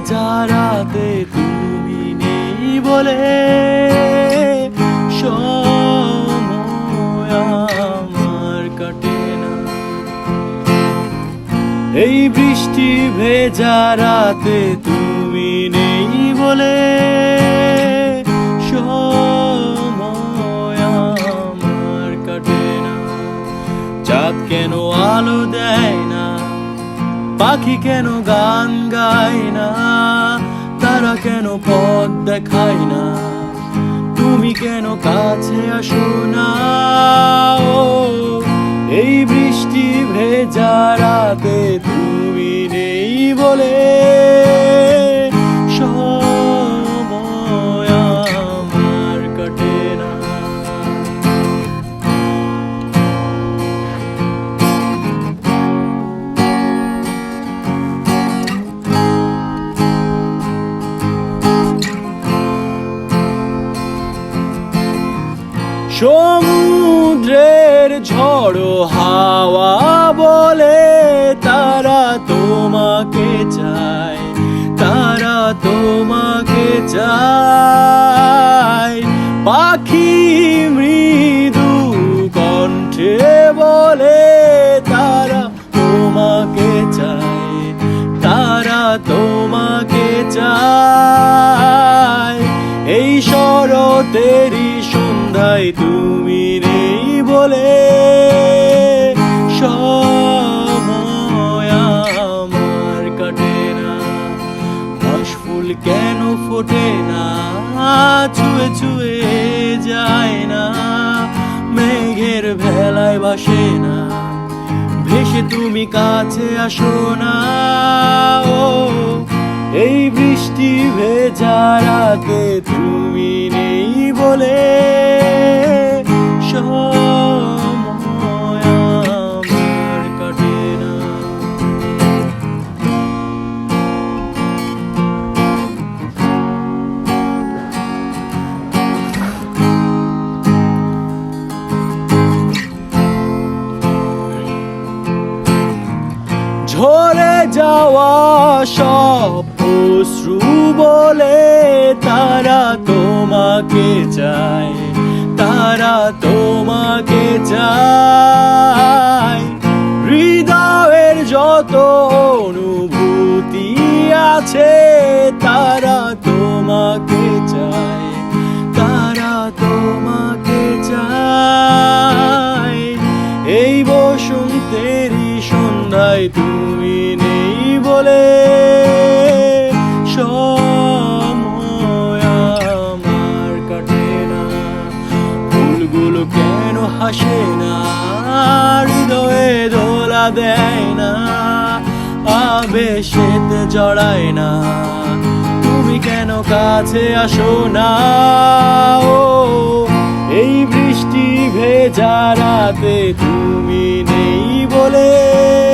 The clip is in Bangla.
ভেজারাতে তুমি নেই বলে আমার কাটে না। এই বৃষ্টি ভেজা রাতে তুমি নেই বলে সময় আমার কাটে না। চাঁদ কেন আলো দেয় না? পাখি কেন গান গায় না? তারা কেন পথ দেখায় না? তুমি কেন কাছে আসো না? ও, এই বৃষ্টি ভেজা রাতে তুমি নেই বলে। সমুদ্রের ঝড়ো হাওয়া বলে তারা তোমাকে চায়, তারা তোমাকে চায়। পাখি মৃদু কণ্ঠে বলে তারা তোমাকে চায়, তারা তোমাকে চায়। সন্ধ্যায় তুমি নেই বলে সময় আমার কাটে না। ফুল কেন ফোটে না? ছুঁয়ে ছুঁয়ে যায় না। মেঘের ভেলায় বাসে না। ভেসে তুমি কাছে আসো না। ও, এই বৃষ্টি ভেজা রাতে তুমি নেই বলে ঝরে যাওয়া সব অশ্রু বলে তারা তোমাকে চায় তারা তোমাকে চায়। সন্ধ্যায় তুমি নেই বলে সময় আমার কাটে না। ফুলগুলো কেন হাসে না? হৃদয়ে দোলা দেয় না। আবেশেতে জড়ায় না। তুমি কেন কাছে আসো না? ও, এই বৃষ্টি ভেজা রাতে তুমি নেই বলে